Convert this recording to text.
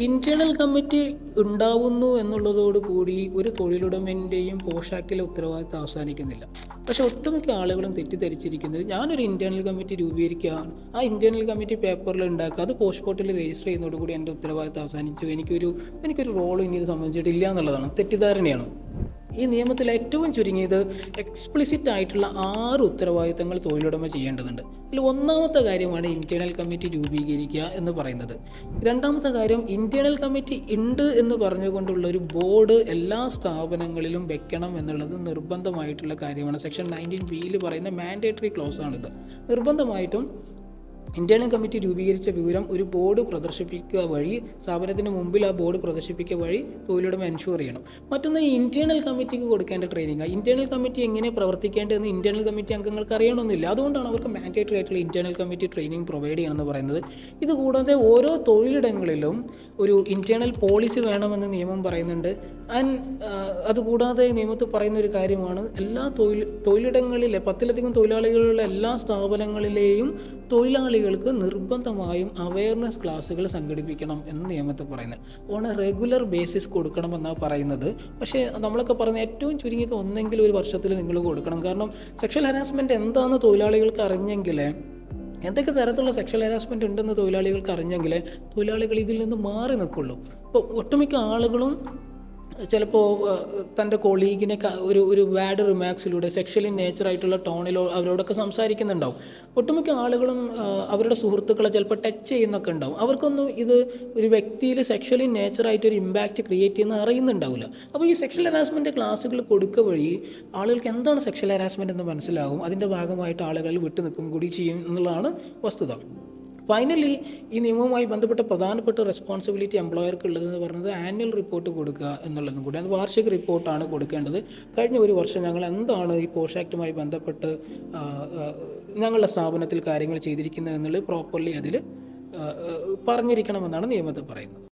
Internal committee ഉണ്ടാവുന്നു എന്നുള്ളതോട് കൂടി ഒരു തൊഴിലുടമന്റെയും പോഷാക്കിലെ ഉത്തരവാദിത്തം അവസാനിക്കുന്നില്ല. പക്ഷെ ഒട്ടുമിക്ക ആളുകളും തെറ്റിദ്ധരിച്ചിരിക്കുന്നത് ഞാനൊരു ഇന്റേണൽ കമ്മിറ്റി രൂപീകരിക്കുകയാണ്. ആ ഇന്റേണൽ കമ്മിറ്റി പേപ്പറിൽ ഉണ്ടാക്കുക അത് പോസ്റ്റ്പോർട്ടിൽ രജിസ്റ്റർ ചെയ്യുന്നതോടുകൂടി എന്റെ ഉത്തരവാദിത്തം അവസാനിച്ചു. എനിക്കൊരു എനിക്കൊരു റോൾ ഇനി ഇത് സംബന്ധിച്ചിട്ടില്ല എന്നുള്ളതാണ്. തെറ്റിദ്ധാരണയാണ്. ഈ നിയമത്തിൽ ഏറ്റവും ചുരുങ്ങിയത് എക്സ്പ്ലിസിറ്റ് ആയിട്ടുള്ള ആറ് ഉത്തരവാദിത്തങ്ങൾ തൊഴിലുടമ ചെയ്യേണ്ടതുണ്ട്. അതിൽ ഒന്നാമത്തെ കാര്യമാണ് ഇന്റേണൽ കമ്മിറ്റി രൂപീകരിക്കുക എന്ന് പറയുന്നത്. രണ്ടാമത്തെ കാര്യം ഇന്റേണൽ കമ്മിറ്റി ഉണ്ട് എന്ന് പറഞ്ഞുകൊണ്ടുള്ള ഒരു ബോർഡ് എല്ലാ സ്ഥാപനങ്ങളിലും വെക്കണം എന്നുള്ളത് നിർബന്ധമായിട്ടുള്ള കാര്യമാണ്. സെക്ഷൻ നയന്റീൻ ബിയിൽ പറയുന്ന മാൻഡേറ്ററി ക്ലോസ് ആണിത്. നിർബന്ധമായിട്ടും ഇന്റേണൽ കമ്മിറ്റി രൂപീകരിച്ച വിവരം ഒരു ബോർഡ് പ്രദർശിപ്പിക്കുക വഴി സ്ഥാപനത്തിന് മുമ്പിൽ ആ ബോർഡ് പ്രദർശിപ്പിക്കുക വഴി തൊഴിലുടമ എൻഷുർ ചെയ്യണം. മറ്റൊന്ന് ഈ ഇന്റേണൽ കമ്മിറ്റിക്ക് കൊടുക്കേണ്ട ട്രെയിനിങ് ഇന്റേണൽ കമ്മിറ്റി എങ്ങനെ പ്രവർത്തിക്കേണ്ടതെന്ന് ഇന്റേണൽ കമ്മിറ്റി അംഗങ്ങൾക്ക് അറിയണമെന്നില്ല. അതുകൊണ്ടാണ് അവർക്ക് മാൻഡേറ്ററി ആയിട്ടുള്ള ഇന്റേണൽ കമ്മിറ്റി ട്രെയിനിങ് പ്രൊവൈഡ് ചെയ്യണമെന്ന് പറയുന്നത്. ഇത് കൂടാതെ ഓരോ തൊഴിലിടങ്ങളിലും ഒരു ഇന്റേണൽ പോളിസി വേണമെന്ന് നിയമം പറയുന്നുണ്ട്. ആൻഡ് അതുകൂടാതെ നിയമത്തിൽ പറയുന്ന ഒരു കാര്യമാണ്. എല്ലാ തൊഴിൽ തൊഴിലിടങ്ങളിലെ പത്തിലധികം തൊഴിലാളികളുള്ള എല്ലാ സ്ഥാപനങ്ങളിലെയും തൊഴിലാളികൾക്ക് നിർബന്ധമായും അവയർനെസ് ക്ലാസ്സുകൾ സംഘടിപ്പിക്കണം എന്ന് നിയമത്തിൽ പറയുന്നത് ഓൺ എ റെഗുലർ ബേസിസ് കൊടുക്കണമെന്നാണ് പറയുന്നത്. പക്ഷേ നമ്മളൊക്കെ പറയുന്ന ഏറ്റവും ചുരുങ്ങിയത് ഒന്നെങ്കിലും ഒരു വർഷത്തിൽ നിങ്ങൾ കൊടുക്കണം. കാരണം സെക്ഷൽ ഹരാസ്മെന്റ് എന്താണെന്ന് തൊഴിലാളികൾക്ക് അറിഞ്ഞെങ്കിൽ എന്തൊക്കെ തരത്തിലുള്ള സെക്ഷൽ ഹരാസ്മെന്റ് ഉണ്ടെന്ന് തൊഴിലാളികൾക്ക് അറിഞ്ഞെങ്കിൽ തൊഴിലാളികൾ ഇതിൽ നിന്ന് മാറി നിൽക്കുള്ളൂ. ഇപ്പോൾ ഒട്ടുമിക്ക ആളുകളും ചിലപ്പോൾ തന്റെ കൊളീഗിനെ ഒരു ഒരു വാഡ് റിമാക്സിലൂടെ സെക്ഷലി നേച്ചറായിട്ടുള്ള ടോണിലോ അവരോടൊക്കെ സംസാരിക്കുന്നുണ്ടാവും. ഒട്ടുമിക്ക ആളുകളും അവരുടെ സുഹൃത്തുക്കളെ ചിലപ്പോൾ ടച്ച് ചെയ്യുന്നൊക്കെ ഉണ്ടാവും. അവർക്കൊന്നും ഇത് ഒരു വ്യക്തിയിൽ സെക്ഷലി നേച്ചറായിട്ട് ഒരു ഇമ്പാക്റ്റ് ക്രിയേറ്റ് ചെയ്യുന്ന അറിയുന്നുണ്ടാവില്ല. അപ്പോൾ ഈ സെക്ഷൽ ഹരാസ്മെന്റ് ക്ലാസ്സുകൾ കൊടുക്കുക വഴി ആളുകൾക്ക് എന്താണ് സെക്ഷൽ ഹരാസ്മെന്റ് എന്ന് മനസ്സിലാവും. അതിന്റെ ഭാഗമായിട്ട് ആളുകൾ വിട്ടു നിൽക്കും കൂടി ചെയ്യും എന്നുള്ളതാണ് വസ്തുത. ഫൈനലി ഈ നിയമവുമായി ബന്ധപ്പെട്ട പ്രധാനപ്പെട്ട റെസ്പോൺസിബിലിറ്റി എംപ്ലോയർക്ക് ഉള്ളതെന്ന് പറഞ്ഞത് ആനുവൽ റിപ്പോർട്ട് കൊടുക്കുക എന്നുള്ളതും കൂടി. അത് വാർഷിക റിപ്പോർട്ടാണ് കൊടുക്കേണ്ടത്. കഴിഞ്ഞ ഒരു വർഷം ഞങ്ങൾ എന്താണ് ഈ പോഷ് ആക്റ്റുമായി ബന്ധപ്പെട്ട് ഞങ്ങളുടെ സ്ഥാപനത്തിൽ കാര്യങ്ങൾ ചെയ്തിരിക്കുന്നത് എന്നുള്ളത് പ്രോപ്പർലി അതിൽ പറഞ്ഞിരിക്കണമെന്നാണ് നിയമത്തിൽ പറയുന്നത്.